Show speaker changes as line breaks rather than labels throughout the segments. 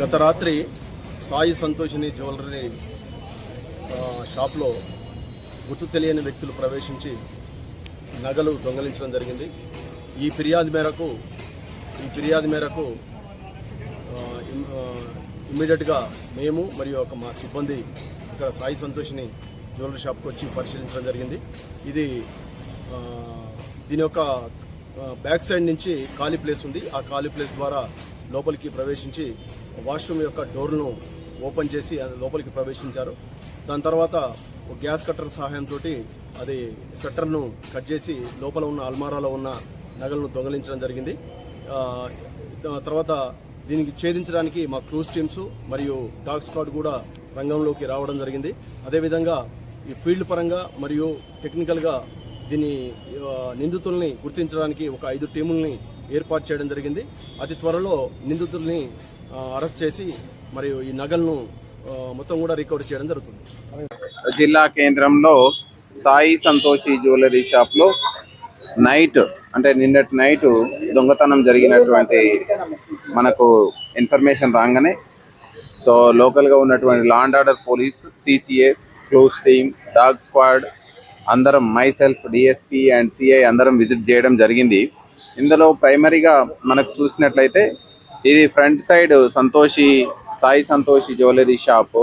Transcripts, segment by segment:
గత రాత్రి సాయి సంతోషిని జ్యువెలరీ షాప్లో గుర్తు తెలియని వ్యక్తులు ప్రవేశించి నగలు దొంగలించడం జరిగింది. ఈ ఫిర్యాదు మేరకు ఈ ఫిర్యాదు మేరకు ఇమ్మీడియట్గా మేము మరియు ఒక మా సిబ్బంది ఇక్కడ సాయి సంతోషిని జ్యువెలరీ షాప్కి వచ్చి పరిశీలించడం జరిగింది. ఇది దీని యొక్క బ్యాక్ సైడ్ నుంచి ఖాళీ ప్లేస్ ఉంది. ఆ ఖాళీ ప్లేస్ ద్వారా లోపలికి ప్రవేశించి వాష్రూమ్ యొక్క డోర్ను ఓపెన్ చేసి అది లోపలికి ప్రవేశించారు. దాని తర్వాత ఒక గ్యాస్ కట్టర్ సహాయంతో అది షట్టర్ను కట్ చేసి లోపల ఉన్న అల్మారాలో ఉన్న నగలను దొంగలించడం జరిగింది. తర్వాత దీనికి ఛేదించడానికి మా క్లూస్ టీమ్స్ మరియు డాగ్ స్క్వాడ్ కూడా రంగంలోకి రావడం జరిగింది. అదేవిధంగా ఈ ఫీల్డ్ పరంగా మరియు టెక్నికల్గా దీని నిందితుల్ని గుర్తించడానికి ఒక ఐదు టీముల్ని ఏర్పాటు చేయడం జరిగింది. అతి త్వరలో నిందితుల్ని అరెస్ట్ చేసి మరియు ఈ నగలను మొత్తం కూడా రికవర్ చేయడం జరుగుతుంది.
జిల్లా కేంద్రంలో సాయి సంతోషి జ్యువెలరీ షాప్లో నైట్ అంటే నిన్నటి నైట్ దొంగతనం జరిగినటువంటి మనకు ఇన్ఫర్మేషన్ రాగానే సో లోకల్గా ఉన్నటువంటి law and order police CCS clues team dog squad అందరం myself DSP and CI అందరం విజిట్ చేయడం జరిగింది. ఇందులో ప్రైమరీగా మనకు చూసినట్లయితే ఇది front side Santoshi Sai Santoshi jewellery shop.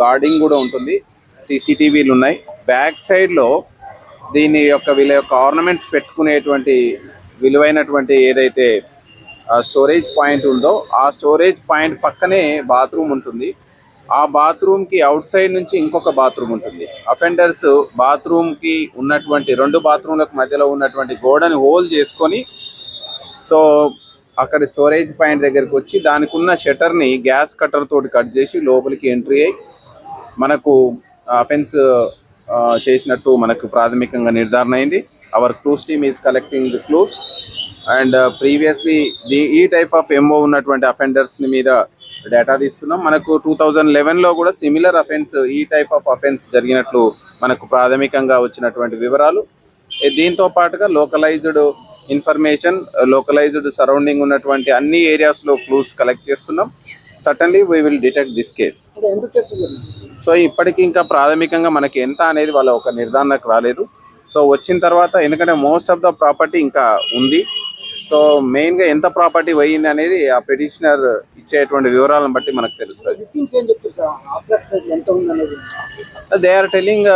Guarding కూడా ఉంటుంది. సీసీటీవీలు ఉన్నాయి. బ్యాక్ సైడ్లో దీని యొక్క వీళ్ళ యొక్క ఆర్నమెంట్స్ పెట్టుకునేటువంటి విలువైనటువంటి ఏదైతే స్టోరేజ్ పాయింట్ ఉందో ఆ స్టోరేజ్ పాయింట్ పక్కనే బాత్రూమ్ ఉంటుంది. ఆ బాత్రూమ్కి అవుట్ సైడ్ నుంచి ఇంకొక బాత్రూమ్ ఉంటుంది. అఫెండర్స్ బాత్రూమ్కి ఉన్నటువంటి రెండు బాత్రూమ్లకు మధ్యలో ఉన్నటువంటి గోడని హోల్ చేసుకొని సో అక్కడ స్టోరేజ్ పాయింట్ దగ్గరికి వచ్చి దానికి ఉన్న షట్టర్ని గ్యాస్ కట్టర్ తోటి కట్ చేసి లోపలికి ఎంట్రీ అయ్యి మనకు అఫెన్స్ చేసినట్టు మనకు ప్రాథమికంగా నిర్ధారణ అయింది. Our clues team is collecting the clues and previously ఈ టైప్ ఆఫ్ ఎంఓ ఉన్నటువంటి అఫెండర్స్ మీద డేటా తీస్తున్నాం. మనకు టూ థౌజండ్ లెవెన్లో కూడా సిమిలర్ అఫెన్స్ ఈ టైప్ ఆఫ్ అఫెన్స్ జరిగినట్లు మనకు ప్రాథమికంగా వచ్చినటువంటి వివరాలు. దీంతో పాటుగా లోకలైజ్డ్ ఇన్ఫర్మేషన్ లోకలైజ్డ్ సరౌండింగ్ ఉన్నటువంటి అన్ని ఏరియాస్లో క్లూస్ కలెక్ట్ చేస్తున్నాం. Certainly we will detect this case so ఇప్పటికి ఇంకా ప్రాథమికంగా మనకి ఎంత అనేది వాళ్ళ ఒక నిర్ధారణకు రాలేదు. సో వచ్చిన తర్వాత ఎందుకంటే మోస్ట్ ఆఫ్ ద ప్రాపర్టీ ఇంకా ఉంది. సో మెయిన్గా ఎంత ప్రాపర్టీ పోయింది అనేది ఆ పిటిషనర్ ఇచ్చేటువంటి వివరాలను బట్టి మనకు తెలుస్తుంది. They are telling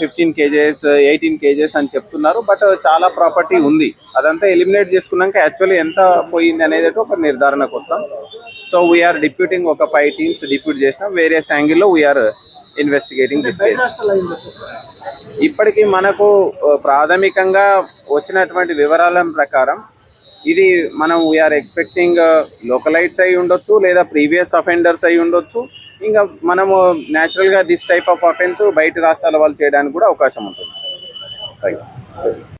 fifteen cases eighteen cases అని చెప్తున్నారు బట్ చాలా ప్రాపర్టీ ఉంది. అదంతా ఎలిమినేట్ చేసుకున్నాక యాక్చువల్లీ ఎంత పోయింది అనేది ఒక నిర్ధారణకు వస్తాం. సో వీఆర్ డిప్యూటింగ్ ఒక ఫైవ్ టీమ్స్ డిప్యూట్ చేసినాం. వేరియస్ యాంగిల్లో వీఆర్ ఇన్వెస్టిగేటింగ్ దిస్ కేస్ ఇప్పటికీ మనకు ఆ, ప్రాథమికంగా వచ్చినటువంటి వివరాల ప్రకారం ఇది మనం వీఆర్ ఎక్స్పెక్టింగ్ లోకలైట్స్ అయి ఉండొచ్చు లేదా ప్రీవియస్ అఫెండర్స్ అయి ఉండొచ్చు. ఇంకా మనము న్యాచురల్గా దిస్ టైప్ ఆఫ్ అఫెన్స్ బయట రాష్ట్రాల వాళ్ళు చేయడానికి కూడా అవకాశం ఉంటుంది. రైట్